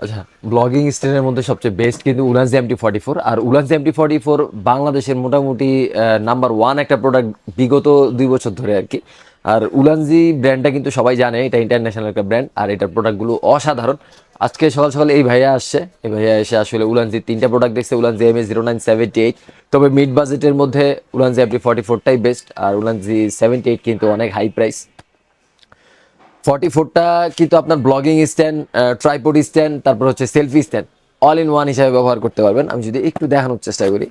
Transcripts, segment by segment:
আচ্ছা ব্লগিং স্ট্যান্ডের মধ্যে সবচেয়ে বেস্ট কিন্তু উলানজি এমটি ফর্টি ফোর আর উলানজি এমটি ফর্টি ফোর বাংলাদেশের মোটামুটি নাম্বার ওয়ান একটা প্রোডাক্ট বিগত দুই বছর ধরে আর কি। আর উলানজি ব্র্যান্ডটা কিন্তু সবাই জানে, এটা ইন্টারন্যাশনাল একটা ব্র্যান্ড আর এটার প্রোডাক্টগুলো অসাধারণ। আজকে সকাল সকাল এই ভাইয়া আসছে, এই ভাইয়া এসে আসলে উলানজি তিনটা প্রোডাক্ট দেখছে Ulanzi M A zero nine seventy eight তবে মিড বাজেটের মধ্যে উলানজি এমটি ফর্টি ফোরটাই বেস্ট আর উলানজি সেভেন্টি এইট কিন্তু অনেক হাই প্রাইস ফর্টি ফোরটা কিন্তু আপনার ব্লগিং স্ট্যান্ড ট্রাইপড স্ট্যান্ড তারপর হচ্ছে selfie stand all in one হিসাবে ব্যবহার করতে পারবেন। আমি যদি একটু দেখানোর চেষ্টা করি।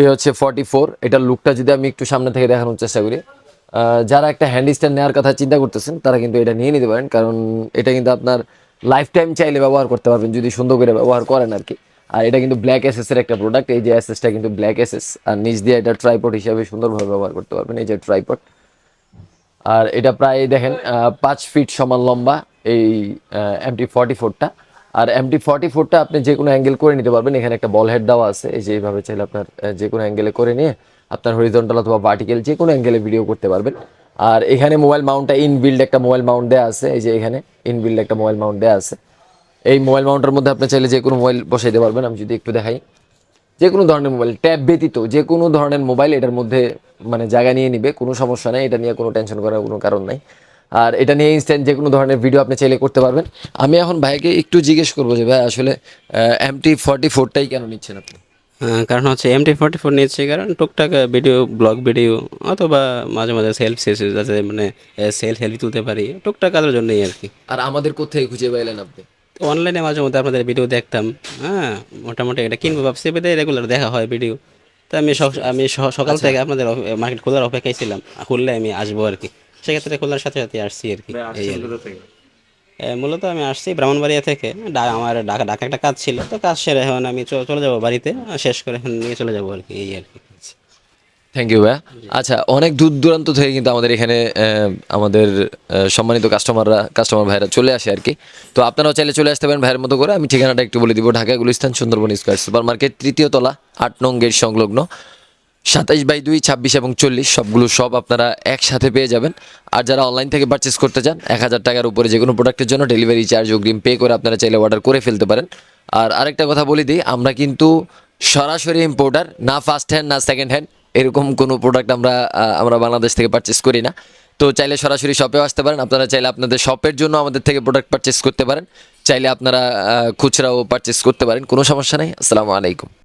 এই হচ্ছে ফর্টি ফোর এটার লুকটা যদি আমি একটু সামনে থেকে দেখানোর চেষ্টা করি। যারা একটা হ্যান্ড স্ট্যান্ড নেওয়ার কথা চিন্তা করতেছেন, তারা কিন্তু এটা নিয়ে নিতে পারেন, কারণ এটা কিন্তু আপনার লাইফ টাইম চাইলে ব্যবহার করতে পারবেন, যদি সুন্দর করে ব্যবহার করেন আর কি। আর এটা কিন্তু ব্ল্যাক এসএস এর একটা প্রোডাক্ট এই যে এসএসটা কিন্তু ব্ল্যাক এসএস আর নিচ দিয়ে এটা ট্রাইপড হিসাবে সুন্দরভাবে ব্যবহার করতে পারবেন, এই যে ট্রাইপড আর এটা প্রায় দেখেন পাঁচ ফিট সমান লম্বা, এই এমটি ফর্টি ফোরটা আর এমটি ফর্টি ফোরটা আপনি যে কোনো অ্যাঙ্গেল করে নিতে পারবেন, এখানে একটা বল হেড দেওয়া আছে, এই যে এইভাবে চাইলে আপনার যে কোনো অ্যাঙ্গেলে করে নিয়ে আপনার হরিজন্টাল অথবা ভার্টিক্যাল যে কোনো অ্যাঙ্গেলে ভিডিও করতে পারবেন। আর এখানে মোবাইল মাউন্টটা ইনবিল্ড একটা মোবাইল মাউন্ট দেওয়া আছে, এই যে এখানে ইনবিল্ড একটা মোবাইল মাউন্ট দেওয়া আছে। এই মোবাইল মাউন্টের মধ্যে আপনি চাইলে যে কোনো মোবাইল বসাইতে পারবেন আমি যদি একটু দেখাই। যে কোনো ধরনের মোবাইল ট্যাব ব্যতীত যে কোনো ধরনের মোবাইল এটার মধ্যে মানে জায়গা নিয়ে নিবে কোনো সমস্যা নেই এটা নিয়ে কোনো টেনশন করার কোনো কারণ নাই। আর এটা নিয়ে ইনস্ট্যান্ট যে কোনো ধরনের ভিডিও আপনি চাইলে করতে পারবেন। আমি এখন ভাইকে একটু জিজ্ঞেস করব যে ভাই আসলে এমটি ফর্টি ফোরটাই কেন নিচ্ছেন আপনি? কারণ হচ্ছে এমটি ফোর্টি ফোর নিয়েছি কারণ টুকটাক ভিডিও ব্লগ ভিডিও অথবা মাঝে মাঝে সেলফ শেষে যাতে মানে সেলফ সেলফি তুলতে পারি টুকটাক কাজের জন্যই আর কি। আর আমাদের কোথায় খুঁজে পাইলেন আপনি? অনলাইনে মাঝে মধ্যে আপনাদের ভিডিও দেখতাম হ্যাঁ মোটামুটি এটা কিনবো ভাবছি এবারে রেগুলার দেখা হয় ভিডিও তো আমি আমি সকাল থেকে আপনাদের মার্কেট খোলার অপেক্ষায় ছিলাম খুললে আমি আসব আর কি। সেক্ষেত্রে খোলার সাথে সাথে আসছি আর কি মূলত আমি আসছি ব্রাহ্মণবাড়িয়া থেকে আমার ঢাকা ঢাকা একটা কাজ ছিল তো কাজ সেরে এখন আমি চলে যাব বাড়িতে শেষ করে এখন নিয়ে চলে যাব আর কি এই আর কি। থ্যাংক ইউ ভাইয়া। আচ্ছা অনেক দূর দূরান্ত থেকে কিন্তু আমাদের এখানে আমাদের সম্মানিত কাস্টমাররা কাস্টমার ভাইরা চলে আসে আর কি। তো আপনারাও চাইলে চলে আসতে পারেন ভাইয়ের মতো করে। আমি ঠিকানাটা একটু বলে দিব। Dhaka Gulistan, Sundarban square super market তৃতীয় তলা, আট নং গেট সংলগ্ন, সাতাইশ বাই দুই, ছাব্বিশ এবং চল্লিশ। সবগুলো সব আপনারা একসাথে পেয়ে যাবেন। আর যারা অনলাইন থেকে পারচেস করতে চান, এক হাজার টাকার উপরে যে কোনো প্রোডাক্টের জন্য ডেলিভারি চার্জ অগ্রিম পে করে আপনারা চাইলে অর্ডার করে ফেলতে পারেন। আর আরেকটা কথা বলে দিই, আমরা কিন্তু সরাসরি ইম্পোর্টার না ফার্স্ট হ্যান্ড না সেকেন্ড হ্যান্ড এরকম কোনো প্রোডাক্ট আমরা আমরা বাংলাদেশ থেকে পারচেস করি না। তো চাইলে সরাসরি শপেও আসতে পারেন। আপনারা চাইলে আপনাদের শপের জন্য আমাদের থেকে প্রোডাক্ট পারচেস করতে পারেন। চাইলে আপনারা খুচরাও পারচেস করতে পারেন। কোনো সমস্যা নেই। আসসালামু আলাইকুম।